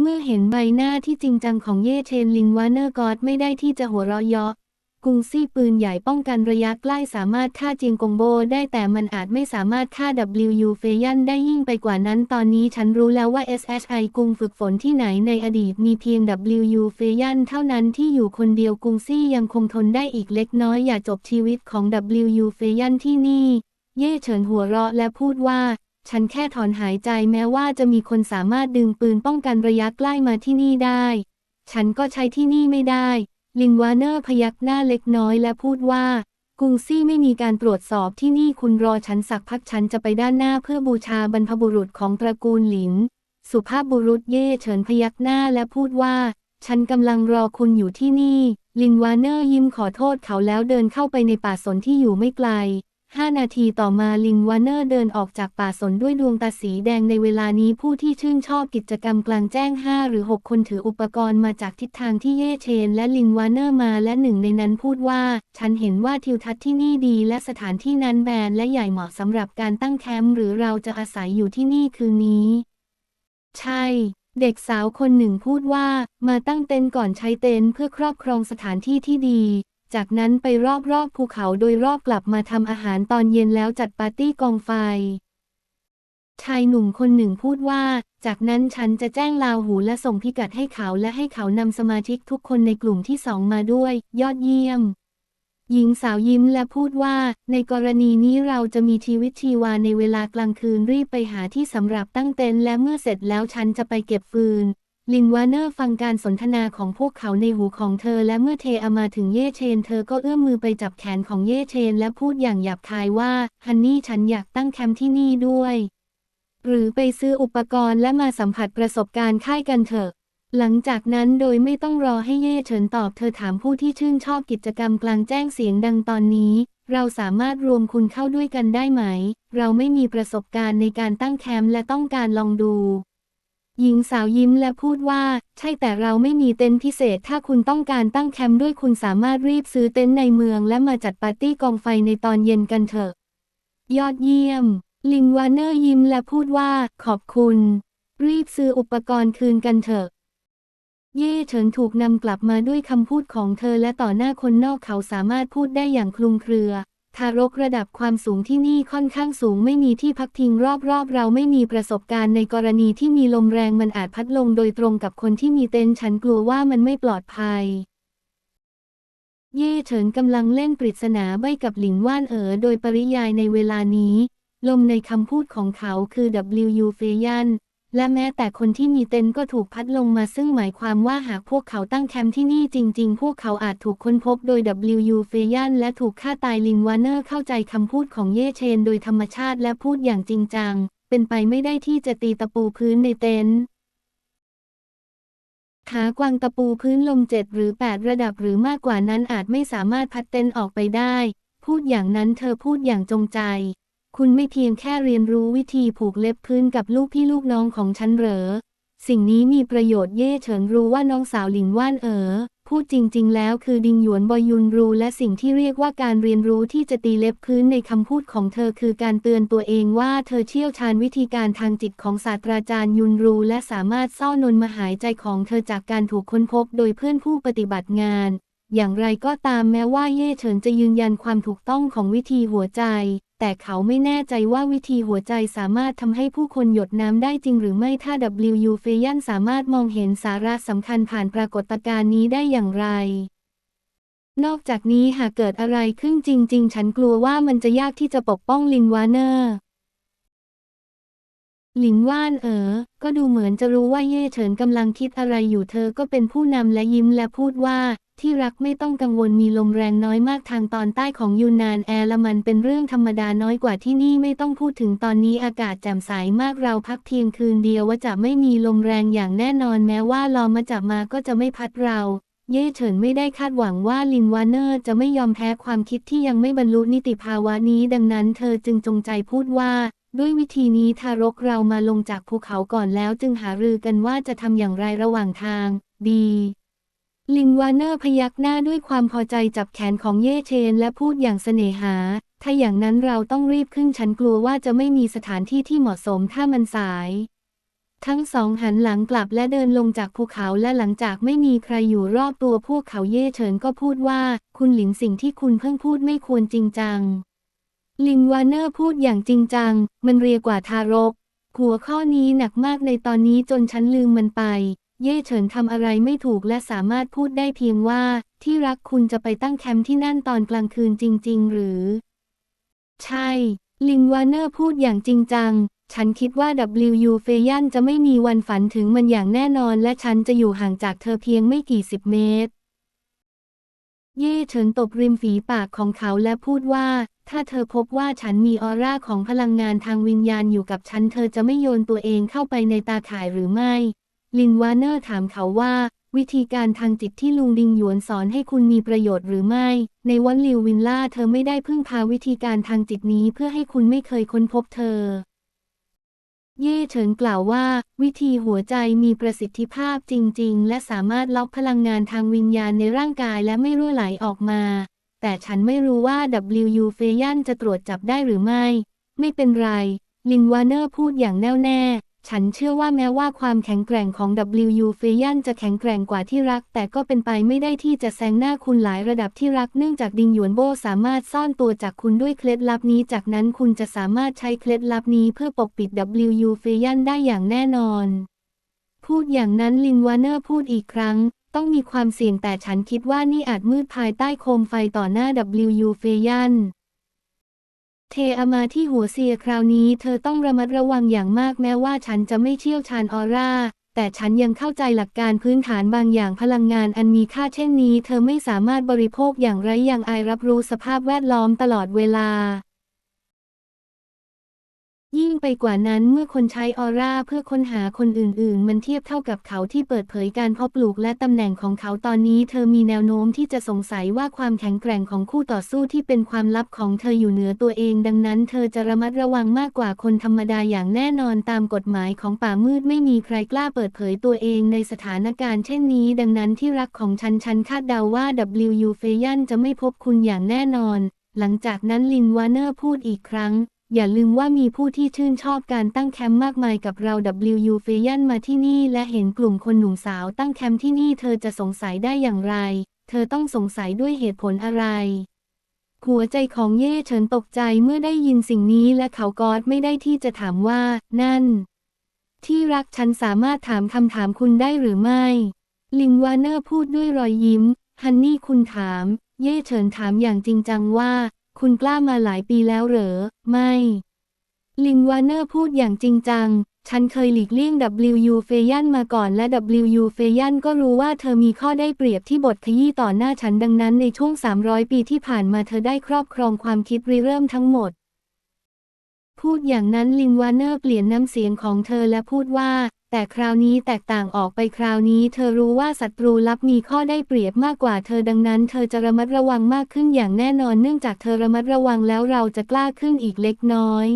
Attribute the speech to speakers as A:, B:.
A: เมื่อเห็นใบหน้าที่จริงจังของเย่เชนลิงวานเนอร์กอดไม่ได้ที่จะหัวเราะเยาะกุงซี่ปืนใหญ่ป้องกันระยะใกล้สามารถฆ่าเจียงกงโบได้แต่มันอาจไม่สามารถฆ่า WU เฟยันได้ยิ่งไปกว่านั้นตอนนี้ฉันรู้แล้วว่า SHI กุงฝึกฝนที่ไหนในอดีตมีเพียง WU เฟยันเท่านั้นที่อยู่คนเดียวกุงซี่ยังคงทนได้อีกเล็กน้อยอย่าจบชีวิตของ WU เฟยันที่นี่ เย่เฉินหัวเราะและพูดว่า ฉันแค่ถอนหายใจแม้ว่าจะมีคนสามารถดึงปืนป้องกันระยะใกล้มาที่นี่ได้ ฉันก็ใช้ที่นี่ไม่ได้ ลินวาเนอร์พยักหน้าเล็กน้อยและพูดว่า กุงซี่ไม่มีการตรวจสอบที่นี่คุณรอฉันสักพักฉันจะไปด้านหน้าเพื่อบูชาบรรพบุรุษของตระกูลหลิน สุภาพบุรุษเย่เฉินพยักหน้าและพูดว่า ฉันกำลังรอคุณอยู่ที่นี่ ลินวาเนอร์ยิ้มขอโทษเขาแล้วเดินเข้าไปในป่าสนที่อยู่ไม่ไกล ห้านาทีต่อมาลินวานเนอร์เดินออกจากป่าสนด้วยดวงตาสีแดงในเวลานี้ผู้ที่ชื่นชอบกิจกรรมกลางแจ้ง 5 หรือ 6 คนถืออุปกรณ์มาจากทิศทางที่เย่เชน และลินวานเนอร์มาและหนึ่งในนั้นพูดว่า ฉันเห็นว่าทิวทัศน์ที่นี่ดีและสถานที่นั้นแบนและใหญ่เหมาะสำหรับการตั้งแคมป์หรือเราจะอาศัยอยู่ที่นี่คืนนี้ ใช่เด็กสาวคนหนึ่งพูดว่า มาตั้งเต็นท์ก่อนใช้เต็นท์เพื่อครอบครองสถานที่ที่ดี จากนั้นไปรอบๆภูเขาโดยรอบกลับมาทำอาหารตอนเย็นแล้วจัดปาร์ตี้กองไฟ ชายหนุ่มคนหนึ่งพูดว่า จากนั้นฉันจะแจ้งลาวหูและส่งพิกัดให้เขาและให้เขานำสมาชิกทุกคนในกลุ่มที่สองมาด้วย ยอดเยี่ยม หญิงสาวยิ้มและพูดว่า ในกรณีนี้เราจะมีชีวิตชีวาในเวลากลางคืนรีบไปหาที่สำหรับตั้งเต็นท์และเมื่อเสร็จแล้วฉันจะไปเก็บฟืน ลินวาเนอร์ฟังการสนทนาของพวกเขาในหูของเธอและเมื่อเทอามาถึงเย่เชน เธอก็เอื้อมมือไปจับแขนของเย่เชน และพูดอย่างหยาบคายว่า ฮันนี่ฉันอยากตั้งแคมป์ที่นี่ด้วย หรือไปซื้ออุปกรณ์และมาสัมผัสประสบการณ์ค่ายกันเถอะ หลังจากนั้นโดยไม่ต้องรอให้เย่เฉินตอบเธอถามผู้ที่ชื่นชอบกิจกรรมกลางแจ้งเสียงดังตอนนี้ เราสามารถรวมคุณเข้าด้วยกันได้ไหม เราไม่มีประสบการณ์ในการตั้งแคมป์และต้องการลองดู หญิงสาวยิ้มและพูดว่า ใช่แต่เราไม่มีเต็นท์พิเศษ ถ้าคุณต้องการตั้งแคมป์ด้วยคุณสามารถรีบซื้อเต็นท์ในเมือง และมาจัดปาร์ตี้กองไฟในตอนเย็นกันเถอะ ยอดเยี่ยม ลินวานเนอร์ยิ้มและพูดว่า ขอบคุณ รีบซื้ออุปกรณ์คืนกันเถอะ เย่เฉินถูกนำกลับมาด้วยคำพูดของเธอและต่อหน้าคนนอกเขาสามารถพูดได้อย่างคลุมเครือ ทารกระดับความสูงที่นี่ค่อนข้างสูงไม่มีที่พักพิงรอบๆ เราไม่มีประสบการณ์ในกรณีที่มีลมแรงมันอาจพัดลงโดยตรงกับคนที่มีเต็นท์ฉันกลัวว่ามันไม่ปลอดภัย เย่เฉินกำลังเล่นปริศนาใบกับหลิงว่านเอ๋อโดยปริยายในเวลานี้ ลมในคำพูดของเขาคือ W เฟยัน และแม้แต่คนที่มีเต็นท์ก็ถูกพัดลงมาซึ่งหมายความว่าหากพวกเขาตั้งแคมป์ที่นี่จริง ๆ พวกเขาอาจถูกค้นพบโดย W เฟยันและถูกฆ่าตายลินวานเนอร์เข้าใจคำพูดของเย่เชนโดยธรรมชาติและพูดอย่างจริงจัง เป็นไปไม่ได้ที่จะตีตะปูพื้นในเต็นท์ขากวางตะปูพื้นลมเจ็ดหรือ 8 ระดับหรือมากกว่านั้นอาจไม่สามารถพัดเต็นท์ออกไปได้ พูดอย่างนั้นเธอพูดอย่างจงใจ คุณไม่เพียงแค่เรียนรู้วิธีผูกเล็บพื้นกับลูกพี่ลูกน้องของฉันเหรอ สิ่งนี้มีประโยชน์เย่เฉินรู้ว่าน้องสาวหลิงว่านเอ๋อพูดจริง ๆ แล้วคือดิงหยวนบอยุนรู้และสิ่งที่เรียกว่าการเรียนรู้ที่จะตีเล็บพื้นในคำพูดของเธอคือการเตือนตัวเองว่าเธอเชี่ยวชาญวิธีการทางจิตของศาสตราจารย์ยุนรู้และสามารถซ่อนนนมหายใจของเธอจากการถูกค้นพบโดยเพื่อนผู้ปฏิบัติงาน อย่างไรก็ตามแม้ว่าเย่เฉินจะยืนยันความถูกต้องของวิธีหัวใจ แต่เขาไม่แน่ใจว่าวิธีหัวใจสามารถทำให้ผู้คนหยดน้ำได้จริงหรือไม่ถ้า W เฟยันสามารถมองเห็นสาระสำคัญผ่านปรากฏการณ์นี้ได้อย่างไร นอกจากนี้หากเกิดอะไรขึ้นจริง ๆ ฉันกลัวว่ามันจะยากที่จะปกป้องลินวาเนอร์หลินว่านเอ๋อ ก็ดูเหมือนจะรู้ว่าเย่เฉินกำลังคิดอะไรอยู่เธอก็เป็นผู้นำและยิ้มและพูดว่า ที่รักไม่ต้องกังวลมีลมแรงน้อยมากทางตอนใต้ของยูนานแอร์ละมันเป็นเรื่องธรรมดาน้อยกว่าที่นี่ไม่ต้องพูดถึงตอนนี้อากาศแจ่มใสมากเราพักเพียงคืนเดียวว่าจะไม่มีลมแรงอย่างแน่นอนแม้ว่าลอมาจับมาก็จะไม่พัดเรา เย่เฉินไม่ได้คาดหวังว่าลินวานเนอร์จะไม่ยอมแพ้ความคิดที่ยังไม่บรรลุนิติภาวะนี้ ดังนั้นเธอจึงจงใจพูดว่าด้วยวิธีนี้ทารกเรามาลงจากภูเขาก่อนแล้วจึงหารือกันว่าจะทำอย่างไรระหว่างทาง ดี ลินวาเนอร์พยักหน้าด้วยความพอใจจับแขนของเย่เชน และพูดอย่างเสน่หา ถ้าอย่างนั้นเราต้องรีบขึ้นฉันกลัวว่าจะไม่มีสถานที่ที่เหมาะสมถ้ามันสาย ทั้งสองหันหลังกลับและเดินลงจากภูเขาและหลังจากไม่มีใครอยู่รอบตัวพวกเขาเย่เฉินก็พูดว่า คุณหลินสิ่งที่คุณเพิ่งพูดไม่ควรจริงจัง ลินวาเนอร์พูดอย่างจริงจัง มันเรียกว่าทารกหัวข้อนี้หนักมากในตอนนี้จนฉันลืมมันไป เย่เฉินทำอะไรไม่ถูกและสามารถพูดได้เพียงว่า ที่รักคุณจะไปตั้งแคมป์ที่นั่นตอนกลางคืนจริง ๆ หรือ ใช่ ลินวาเนอร์พูดอย่างจริงจัง ฉันคิดว่า W. เฟยันจะไม่มีวันฝันถึงมันอย่างแน่นอน และฉันจะอยู่ห่างจากเธอเพียงไม่กี่สิบเมตร เย่เฉินตบริมฝีปากของเขาและพูดว่า ถ้าเธอพบว่าฉันมีออร่าของพลังงานทางวิญญาณอยู่กับฉัน เธอจะไม่โยนตัวเองเข้าไปในตาข่ายหรือไม่ ลินวาเนอร์ถามเขาว่า วิธีการทางจิตที่ลุงดิงหยวนสอนให้คุณมีประโยชน์หรือไม่ ในวันลิววินล่าเธอไม่ได้พึ่งพาวิธีการทางจิตนี้เพื่อให้คุณไม่เคยค้นพบเธอ เย่เฉินกล่าวว่า วิธีหัวใจมีประสิทธิภาพจริง ๆ และสามารถล็อกพลังงานทางวิญญาณในร่างกายและไม่รั่วไหลออกมา แต่ฉันไม่รู้ว่า W. เฟยันจะตรวจจับได้หรือไม่ ไม่เป็นไร ลินวาเนอร์พูดอย่างแน่วแน่ ฉันเชื่อว่าแม้ว่าความแข็งแกร่งของ W. เฟยันจะแข็งแกร่งกว่าที่รัก แต่ก็เป็นไปไม่ได้ที่จะแซงหน้าคุณหลายระดับที่รัก เนื่องจากดิงหยวนโบสามารถซ่อนตัวจากคุณด้วยเคล็ดลับนี้ จากนั้นคุณจะสามารถใช้เคล็ดลับนี้เพื่อปกปิด W. เฟยันได้อย่างแน่นอน พูดอย่างนั้นลินวาเนอร์พูดอีกครั้ง ต้องมีความเสี่ยงแต่ฉันคิดว่านี่อาจมืดภายใต้โคมไฟต่อหน้า W. เฟยัน เทอามาที่หัวเสียคราวนี้เธอต้องระมัดระวังอย่างมากแม้ว่าฉันจะไม่เชี่ยวชาญออร่า แต่ฉันยังเข้าใจหลักการพื้นฐานบางอย่างพลังงานอันมีค่าเช่นนี้ เธอไม่สามารถบริโภคอย่างไร้อย่างอายรับรู้สภาพแวดล้อมตลอดเวลา ยิ่งไปกว่านั้นเมื่อคนใช้ออร่าเพื่อค้นหาคนอื่นๆ มันเทียบเท่ากับเขาที่เปิดเผยการเพาะปลูกและตำแหน่งของเขาตอนนี้ เธอมีแนวโน้มที่จะสงสัยว่าความแข็งแกร่งของคู่ต่อสู้ที่เป็นความลับของเธออยู่เหนือตัวเอง ดังนั้น เธอจะระมัดระวังมากกว่าคนธรรมดาอย่างแน่นอนตามกฎหมายของป่ามืดไม่มีใครกล้าเปิดเผยตัวเองในสถานการณ์เช่นนี้ ดังนั้นที่รักของฉันฉันคาดเดาว่า W. เฟยันจะไม่พบคุณอย่างแน่นอน หลังจากนั้นลินวาเนอร์พูดอีกครั้ง อย่าลืมว่ามีผู้ที่ชื่นชอบการตั้งแคมป์มากมายกับเรา W. เฟยันมาที่นี่และเห็นกลุ่มคนหนุ่มสาวตั้งแคมป์ที่นี่เธอจะสงสัยได้อย่างไร เธอต้องสงสัยด้วยเหตุผลอะไร หัวใจของเย่เฉินตกใจเมื่อได้ยินสิ่งนี้และเขากอดไม่ได้ที่จะถามว่า นั่น ที่รักฉันสามารถถามคำถามคุณได้หรือไม่ ลินวาเนอร์พูดด้วยรอยยิ้ม ฮันนี่คุณถาม เย่เฉินถามอย่างจริงจังว่า คุณกล้ามาหลายปีแล้วเหรอ ไม่ ลินวานเนอร์พูดอย่างจริงจัง ฉันเคยหลีกเลี่ยง W. U. เฟยันมาก่อนและ W. U. เฟยันก็รู้ว่าเธอมีข้อได้เปรียบที่บทขยี้ต่อหน้าฉันดังนั้นในช่วง 300 ปีที่ผ่านมาเธอได้ครอบครองความคิดริเริ่มทั้งหมด พูดอย่างนั้นลินวานเนอร์เปลี่ยนน้ำเสียงของเธอและพูดว่า แต่คราวนี้แตกต่างออกไปคราวนี้ เธอรู้ว่าศัตรูลับมีข้อได้เปรียบมากกว่าเธอดังนั้น เธอจะระมัดระวังมากขึ้นอย่างแน่นอนเนื่องจากเธอระมัดระวังแล้วเราจะกล้าขึ้นอีกเล็กน้อย